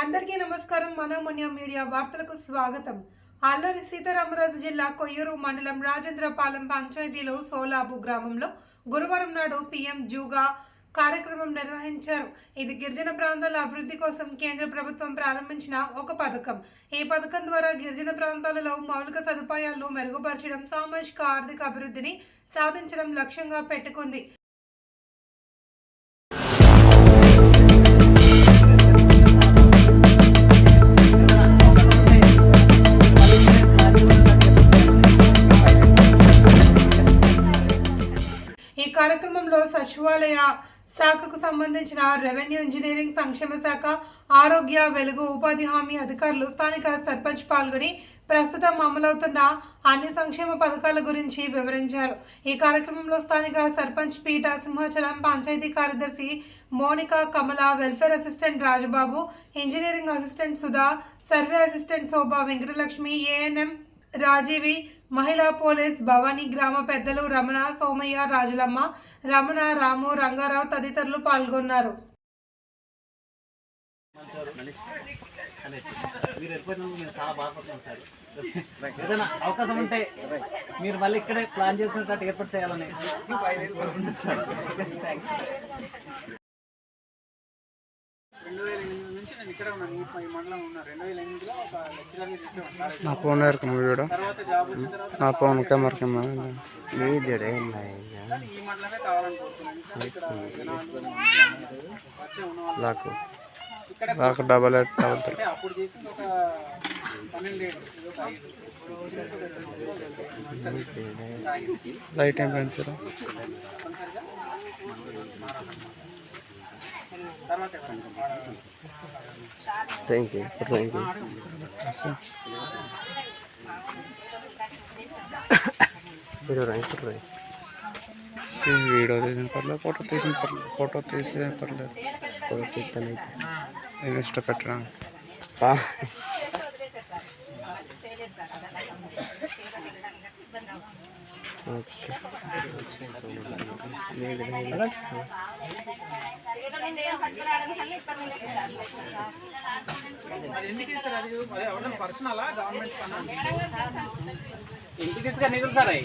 అందరికీ నమస్కారం. మనోమన్య మీడియా వార్తలకు స్వాగతం. అల్లూరి సీతారామరాజు జిల్లా కొయ్యూరు మండలం రాజేంద్రపాలెం పంచాయతీలో సోలాబు గ్రామంలో గురువారం నాడు పీఎం జూగా కార్యక్రమం నిర్వహించారు. ఇది గిరిజన ప్రాంతాల అభివృద్ధి కోసం కేంద్ర ప్రభుత్వం ప్రారంభించిన ఒక పథకం. ఈ పథకం ద్వారా గిరిజన ప్రాంతాలలో మౌలిక సదుపాయాలను మెరుగుపరచడం సామాజిక ఆర్థిక అభివృద్ధిని సాధించడం లక్ష్యంగా పెట్టుకుంది. కార్యక్రమంలో సచివాలయ శాఖకు సంబంధించిన రెవెన్యూ ఇంజనీరింగ్ సంక్షేమ శాఖ ఆరోగ్య వెలుగు ఉపాధి హామీ అధికారులు స్థానిక సర్పంచ్ పాల్గొని ప్రస్తుతం అమలవుతున్న అన్ని సంక్షేమ పథకాల గురించి వివరించారు. ఈ కార్యక్రమంలో స్థానిక సర్పంచ్ పీట సింహాచలం పంచాయతీ కార్యదర్శి Monika Kamala welfare assistant Rajababu engineering assistant Sudha survey assistant Shobha Venkatalakshmi ANM Rajeevi మహిళా పోలీస్ భవానీ గ్రామ పెద్దలు రమణ సోమయ్య రాజులమ్మ రమణ రాము రంగారావు తదితరులు పాల్గొన్నారు. ఏదైనా అవకాశం ఉంటే మీరు మళ్ళీ ఇక్కడే ప్లాన్ చేసుకున్నట్టు ఏర్పాటు చేయాలని సార్ థ్యాంక్స్ రెండు వేల ఎనిమిది నుంచి నేను ఇక్కడ ఉన్నాను. ఈ ఈ మండలం ఉన్నా రెండు వేల ఎనిమిదిలో ఒక లెక్చరర్గా చేసేవాడు కాలేజ్ నా ఫోన్ ఇరుకమ్మ వీడు తర్వాత జాబ్ వచ్చిన తర్వాత నా ఫోన్ కెమెరాకమ్మ ఈ మండలమే కావాలని కోరుతున్నాను ఇక్కడ జనాలు పరిచయం ఉన్న వాళ్ళు నాకు ఇక్కడ నాకు డబల్ ఎయిట్ డబల్ త్రీ. అంటే అప్పుడు చేసింది ఒక పన్నెండు ఏడు ఇది ఒక ఐదు. సర్వీస్ సాగింది లైట్ ఏం పెంచారు thank you thank you video తీసిన పర్లేదు ఫోటో తీసిన పర్లేదు ఫోటో తీసే పర్లేదు ఫోటో తీస్తాను నేను ఇష్టపెట్టడం అది ఎందుకు ఇస్తారు అది గవర్నమెంట్ ఇంటికి తీసుకొని నిధులు సార్ అవి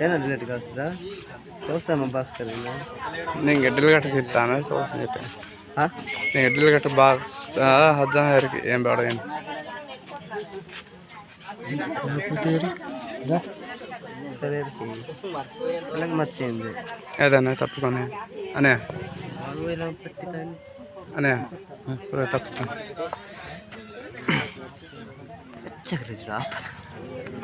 ಏನೋ ಡಿಲೇಟ್ ಕಳಿಸ್ದ ತೋರಿಸ್ತಾನ ಭಾಸ್ಕರ್ ನಿಂಗೆ ಡಿಲ್ ಗಟ್ಟ ಸಿಗ್ತಾನೆ ತೋರಿಸೈತೆ ಹಾಂ ನಿಂಗೆ ಡಿಲ್ ಗಟ್ಟ ಬಾಕ್ಸ್ ಹತ್ತು ಜನ ಇರಕ್ಕೆ ಏನು ಬೇಡ ಏನು సరే అలాగే మర్చేయండి ఏదన్నా తప్పుకొని అనే అనే తప్పుకొని పాడగాను సరే అలాగే మర్చిపోయింది ఏదన్నా తప్పుకొని అనే వాళ్ళు ఇలా పెట్టితాను